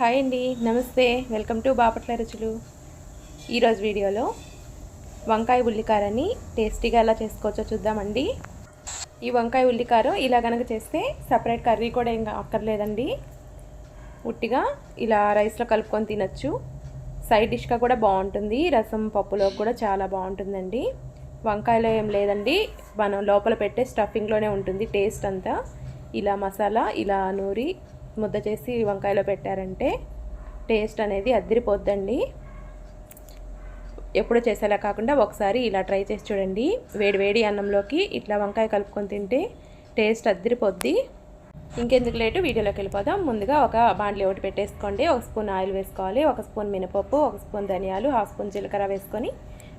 Hi అండి నమస్తే. Welcome to Bapatla రుచులు. ఈరోజు వీడియోలో వంకాయ ఉల్లికారని టేస్టీగా ఎలా చేసుకోవచ్చో చూద్దామండి. ఈ వంకాయ ఉల్లికారం ఇలా కనుక చేస్తే సపరేట్ కర్రీ కూడా ఇంకా అక్కర్లేదండి. ఉట్టిగా ఇలా రైస్లో కలుపుకొని తినచ్చు. సైడ్ డిష్గా కూడా బాగుంటుంది. రసం పప్పులో కూడా చాలా బాగుంటుందండి. వంకాయలో ఏం లేదండి. మనం లోపల పెట్టే స్టఫింగ్లోనే ఉంటుంది టేస్ట్ అంతా. ఇలా మసాలా ఇలా నూరి ముద్ద చేసి వంకాయలో పెట్టారంటే టేస్ట్ అనేది అద్దరిపోద్దండి. ఎప్పుడు చేసేలా కాకుండా ఒకసారి ఇలా ట్రై చేసి చూడండి. వేడి వేడి అన్నంలోకి ఇట్లా వంకాయ కలుపుకొని తింటే టేస్ట్ అద్దరిపోద్ది. ఇంకెందుకు లేటు వీడియోలోకి వెళ్ళిపోదాం. ముందుగా ఒక బాండ్లీ ఒకటి పెట్టేసుకోండి. ఒక స్పూన్ ఆయిల్ వేసుకోవాలి. ఒక స్పూన్ మినపప్పు ఒక స్పూన్ ధనియాలు హాఫ్ స్పూన్ జీలకర్ర వేసుకొని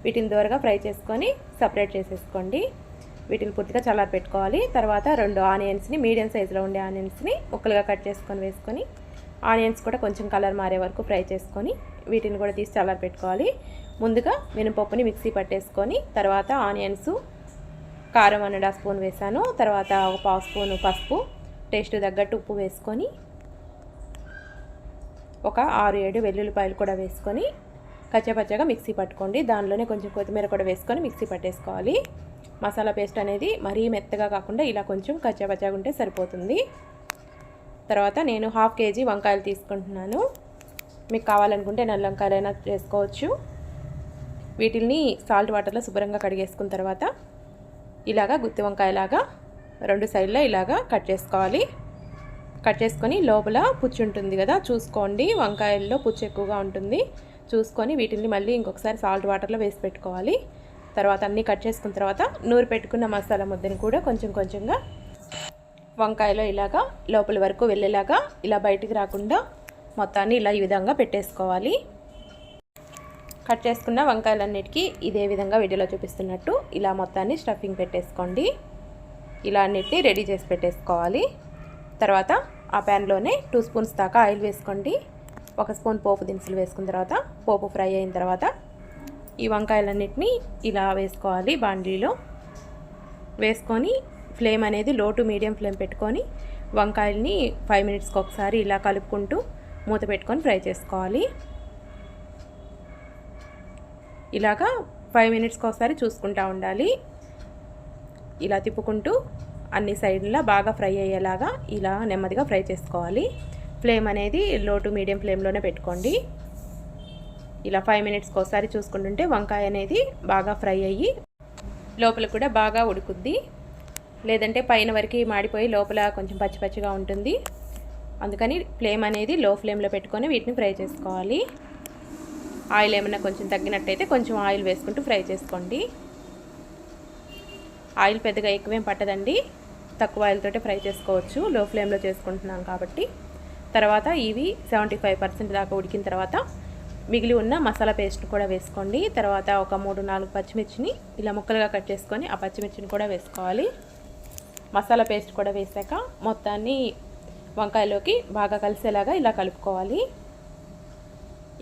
వీటిని దూరగా ఫ్రై చేసుకొని సపరేట్ చేసేసుకోండి. వీటిని పూర్తిగా చల్లార పెట్టుకోవాలి. తర్వాత రెండు ఆనియన్స్ని మీడియం సైజులో ఉండే ఆనియన్స్ని ముక్కలుగా కట్ చేసుకొని వేసుకొని ఆనియన్స్ కూడా కొంచెం కలర్ మారే వరకు ఫ్రై చేసుకొని వీటిని కూడా తీసి చల్లార పెట్టుకోవాలి. ముందుగా మినపప్పుని మిక్సీ పట్టేసుకొని తర్వాత ఆనియన్స్ కారం అన్నడా స్పూన్ వేసాను. తర్వాత ఒక పావు స్పూన్ పసుపు టేస్ట్ తగ్గట్టు ఉప్పు వేసుకొని ఒక ఆరు ఏడు వెల్లుల్లిపాయలు కూడా వేసుకొని కచ్చపచ్చగా మిక్సీ పట్టుకోండి. దానిలోనే కొంచెం కొత్తిమీర కూడా వేసుకొని మిక్సీ పట్టేసుకోవాలి. మసాలా పేస్ట్ అనేది మరీ మెత్తగా కాకుండా ఇలా కొంచెం కచ్చపచ్చగా ఉంటే సరిపోతుంది. తర్వాత నేను హాఫ్ కేజీ వంకాయలు తీసుకుంటున్నాను. మీకు కావాలనుకుంటే నల్ల వంకాయలైనా చేసుకోవచ్చు వీటిల్ని సాల్ట్ వాటర్లో శుభ్రంగా కడిగేసుకున్న తర్వాత ఇలాగా గుత్తి వంకాయలాగా రెండు సైడ్లో ఇలాగా కట్ చేసుకోవాలి. కట్ చేసుకొని లోపల పుచ్చు ఉంటుంది కదా చూసుకోండి. వంకాయల్లో పుచ్చు ఎక్కువగా ఉంటుంది. చూసుకొని వీటిని మళ్ళీ ఇంకొకసారి సాల్ట్ వాటర్లో వేసి పెట్టుకోవాలి. తర్వాత అన్నీ కట్ చేసుకున్న తర్వాత నూరు పెట్టుకున్న మసాలా ముద్దని కూడా కొంచెం కొంచెంగా వంకాయలో ఇలాగా లోపల వరకు వెళ్ళేలాగా ఇలా బయటికి రాకుండా మొత్తాన్ని ఇలా ఈ విధంగా పెట్టేసుకోవాలి. కట్ చేసుకున్న వంకాయలన్నిటికీ ఇదే విధంగా వీడియోలో చూపిస్తున్నట్టు ఇలా మొత్తాన్ని స్టఫింగ్ పెట్టేసుకోండి. ఇలా అన్నిటిని రెడీ చేసి పెట్టేసుకోవాలి. తర్వాత ఆ ప్యాన్లోనే టూ స్పూన్స్ దాకా ఆయిల్ వేసుకోండి. ఒక స్పూన్ పోపు దినుసులు వేసుకున్న తర్వాత పోపు ఫ్రై అయిన తర్వాత ఈ వంకాయలన్నిటినీ ఇలా వేసుకోవాలి బాండీలో. వేసుకొని ఫ్లేమ్ అనేది లో టు మీడియం ఫ్లేమ్ పెట్టుకొని వంకాయల్ని ఫైవ్ మినిట్స్కి ఒకసారి ఇలా కలుపుకుంటూ మూత పెట్టుకొని ఫ్రై చేసుకోవాలి. ఇలాగా ఫైవ్ మినిట్స్కి ఒకసారి చూసుకుంటూ ఉండాలి. ఇలా తిప్పుకుంటూ అన్ని సైడ్లా బాగా ఫ్రై అయ్యేలాగా ఇలా నెమ్మదిగా ఫ్రై చేసుకోవాలి. ఫ్లేమ్ అనేది లో టు మీడియం ఫ్లేమ్లోనే పెట్టుకోండి. ఇలా ఫైవ్ మినిట్స్కి ఒకసారి చూసుకుంటుంటే వంకాయ అనేది బాగా ఫ్రై అయ్యి లోపల కూడా బాగా ఉడుకుద్ది. లేదంటే పైన వరకు మాడిపోయి లోపల కొంచెం పచ్చి పచ్చిగా ఉంటుంది. అందుకని ఫ్లేమ్ అనేది లో ఫ్లేమ్లో పెట్టుకొని వీటిని ఫ్రై చేసుకోవాలి. ఆయిల్ ఏమైనా కొంచెం తగ్గినట్టయితే కొంచెం ఆయిల్ వేసుకుంటూ ఫ్రై చేసుకోండి. ఆయిల్ పెద్దగా ఎక్కువేం పట్టదండి. తక్కువ ఆయిల్తోటే ఫ్రై చేసుకోవచ్చు. లో ఫ్లేమ్లో చేసుకుంటున్నాం కాబట్టి. తర్వాత ఇవి సెవెంటీ ఫైవ్ పర్సెంట్ దాకా ఉడికిన తర్వాత మిగిలి ఉన్న మసాలా పేస్ట్ కూడా వేసుకోండి. తర్వాత ఒక మూడు నాలుగు పచ్చిమిర్చిని ఇలా ముక్కలుగా కట్ చేసుకొని ఆ పచ్చిమిర్చిని కూడా వేసుకోవాలి. మసాలా పేస్ట్ కూడా వేసాక మొత్తాన్ని వంకాయలోకి బాగా కలిసేలాగా ఇలా కలుపుకోవాలి.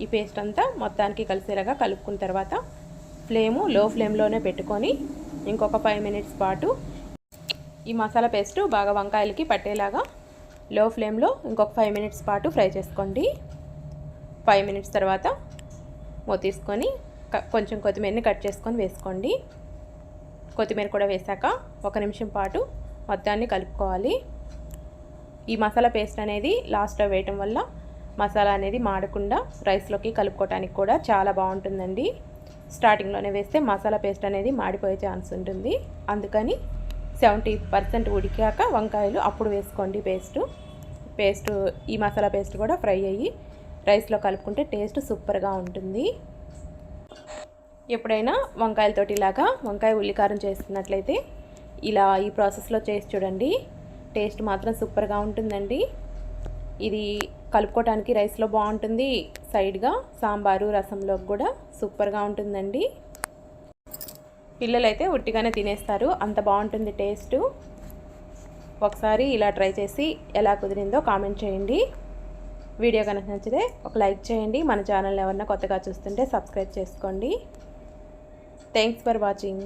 ఈ పేస్ట్ అంతా మొత్తానికి కలిసేలాగా కలుపుకున్న తర్వాత ఫ్లేము లో ఫ్లేమ్లోనే పెట్టుకొని ఇంకొక ఫైవ్ మినిట్స్ పాటు ఈ మసాలా పేస్ట్ బాగా వంకాయలకి పట్టేలాగా లో ఫ్లేమ్లో ఇంకొక ఫైవ్ మినిట్స్ పాటు ఫ్రై చేసుకోండి. ఫైవ్ మినిట్స్ తర్వాత మూతీసుకొని కొంచెం కొత్తిమీరని కట్ చేసుకొని వేసుకోండి. కొత్తిమీర కూడా వేసాక ఒక నిమిషం పాటు మొత్తాన్ని కలుపుకోవాలి. ఈ మసాలా పేస్ట్ అనేది లాస్ట్లో వేయటం వల్ల మసాలా అనేది మాడకుండా రైస్లోకి కలుపుకోవటానికి కూడా చాలా బాగుంటుందండి. స్టార్టింగ్లోనే వేస్తే మసాలా పేస్ట్ అనేది మాడిపోయే ఛాన్స్ ఉంటుంది. అందుకని సెవెంటీ పర్సెంట్ ఉడికాక వంకాయలు అప్పుడు వేసుకోండి పేస్టు. పేస్ట్ ఈ మసాలా పేస్ట్ కూడా ఫ్రై అయ్యి రైస్లో కలుపుకుంటే టేస్ట్ సూపర్గా ఉంటుంది. ఎప్పుడైనా వంకాయలతోటి ఇలాగా వంకాయ ఉల్లికారం చేస్తున్నట్లయితే ఇలా ఈ ప్రాసెస్లో చేసి చూడండి. టేస్ట్ మాత్రం సూపర్గా ఉంటుందండి. ఇది కలుపుకోవటానికి రైస్లో బాగుంటుంది. సైడ్గా సాంబారు రసంలో కూడా సూపర్గా ఉంటుందండి. పిల్లలైతే ఉట్టిగానే తినేస్తారు. అంత బాగుంటుంది టేస్ట్. ఒకసారి ఇలా ట్రై చేసి ఎలా కుదిరిందో కామెంట్ చేయండి. వీడియో కనుక నచ్చితే ఒక లైక్ చేయండి. మన ఛానల్ ఎవరన్నా కొత్తగా చూస్తుంటే సబ్స్క్రైబ్ చేసుకోండి. Thanks for watching